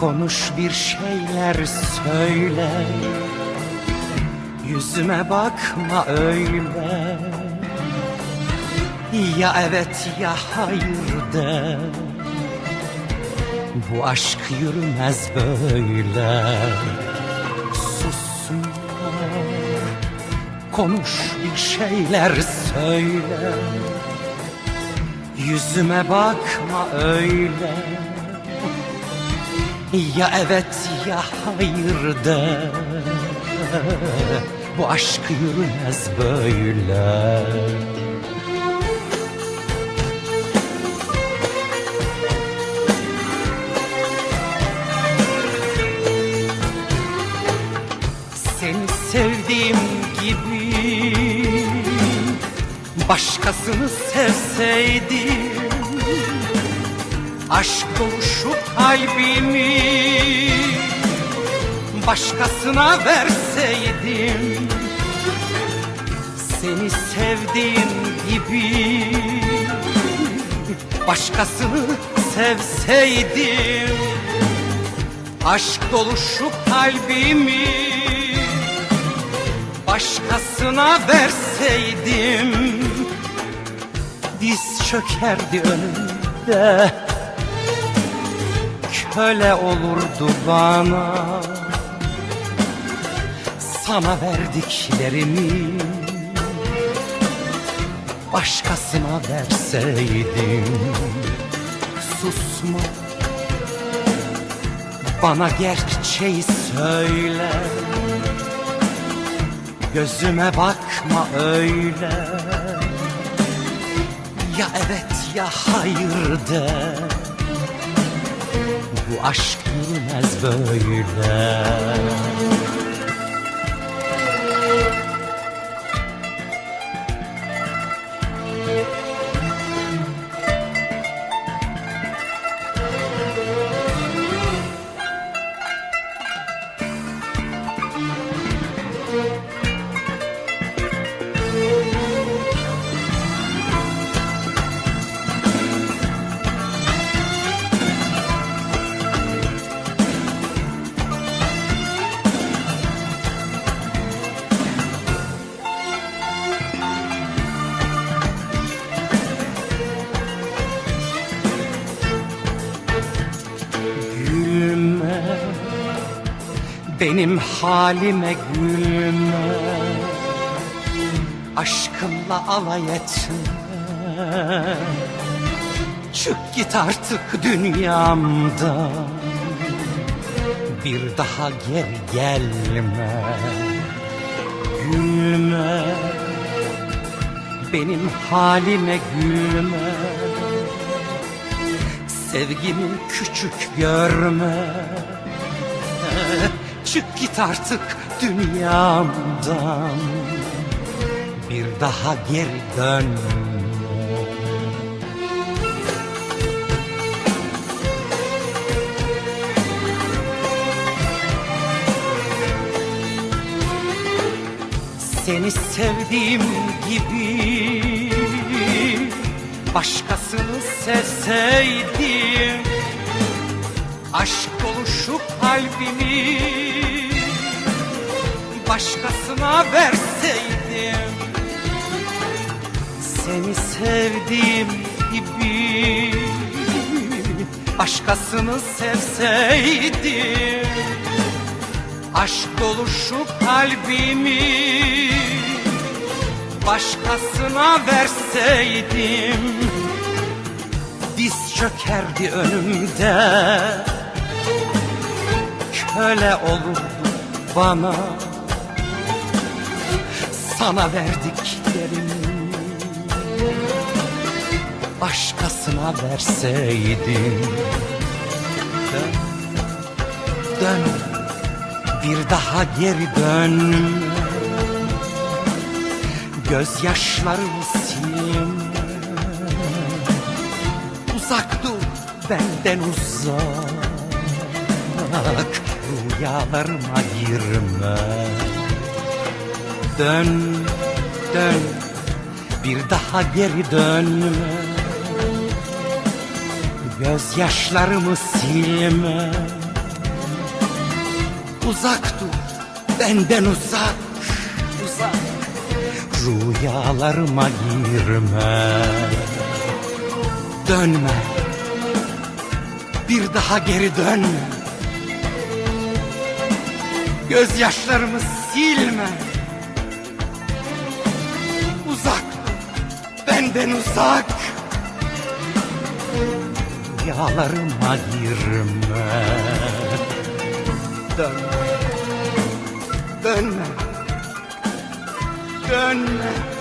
Konuş bir şeyler söyle. Yüzüme bakma öyle. Ya evet ya hayır de Bu aşk yürümez böyle. Susma Konuş bir şeyler söyle. Yüzüme bakma öyle Ya evet ya hayır de Bu aşk yürümez böyle Seni sevdiğim gibi Başkasını sevseydim Aşk dolu şu kalbimi Başkasına verseydim Seni sevdiğim gibi Başkasını sevseydim. Aşk dolu şu kalbimi Başkasına verseydim Diz çökerdi önümde Köle olurdu bana. Sana verdiklerimi Başkasına verseydim. Susma. Bana gerçeği söyle. Gözüme bakma öyle. Ya evet ya hayır de Bu aşk yürümez böyle. Gülme Benim halime gülme. Aşkımla alay etme. Çık git artık dünyamdan. Bir daha geri gelme. Gülme. Benim halime gülme. Sevgimi küçük görme Çık git artık dünyamdan. Bir daha geri dönme Seni sevdiğim gibi Başkasını sevseydim Aşk dolu şu kalbimi Başkasına verseydim Seni sevdiğim gibi Başkasını sevseydim Aşk dolu şu kalbimi Başkasına verseydim Diz çökerdi önümde Köle olurdu bana Sana verdiklerimi Başkasına verseydim. Dön, dön. Bir daha geri dönme Gözyaşlarımı silme Uzak dur benden uzak. Rüyalarıma girme Dön, dön. Bir daha geri dönme. Gözyaşlarımı silme. Uzak dur benden uzak. Uzak. Rüyalarıma girme. Dönme. Bir daha geri dönme. Gözyaşlarımı silme Benden uzak. Rüyalarıma girme. Dönme. Dönme. Dönme